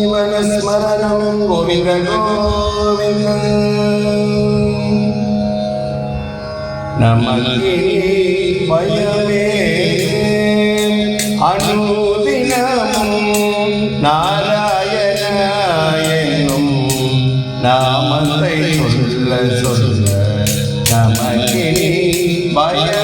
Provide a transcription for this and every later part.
गोपिकाजीवनस्मरणं गोविन्द गोविन्द நமக்கு பயமே அனுதினமும் நாராயண என்னும் நாமத்தை சொல்ல சொல்ல நமக்கு பயமே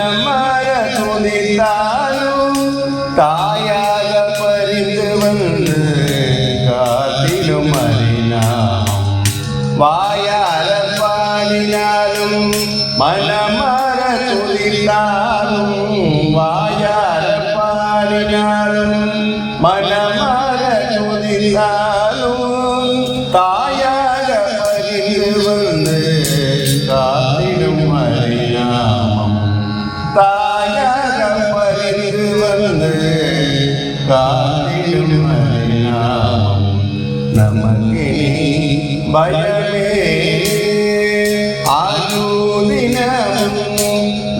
பாடினாலும் மனமர துளித்தாலும் வாயார பாடினாலும் மனமர துளித்தாலும் தாயாக பறிந்து வந்து காத்திடும் அறியாமம் தாயாக பறிந்து வந்து காத்திடும் அறியாமம் நமக்கு பயமே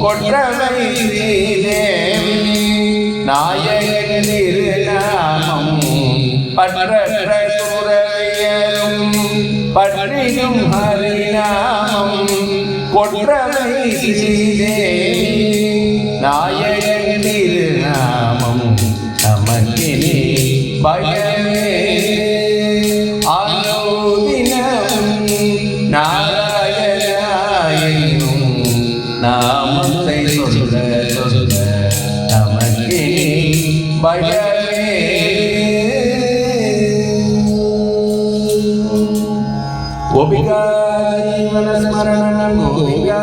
கொற்றவை ஸ்ரீதேவி நாயகன் திருநாமம் பற்றற்ற குறவியரும் பற்றிடும் ஹரிநாமம் கொற்றவை ஸ்ரீதேவி நாயகன் திருநாமம் நமக்கினி பயமே. ஆனோதினம் நாராயணாயனும். நாமத்தை சொல்ல சொல்ல நமக்கு பயமே ஒபிகா ஜீவன ஸ்மரணம் கோவிந்தா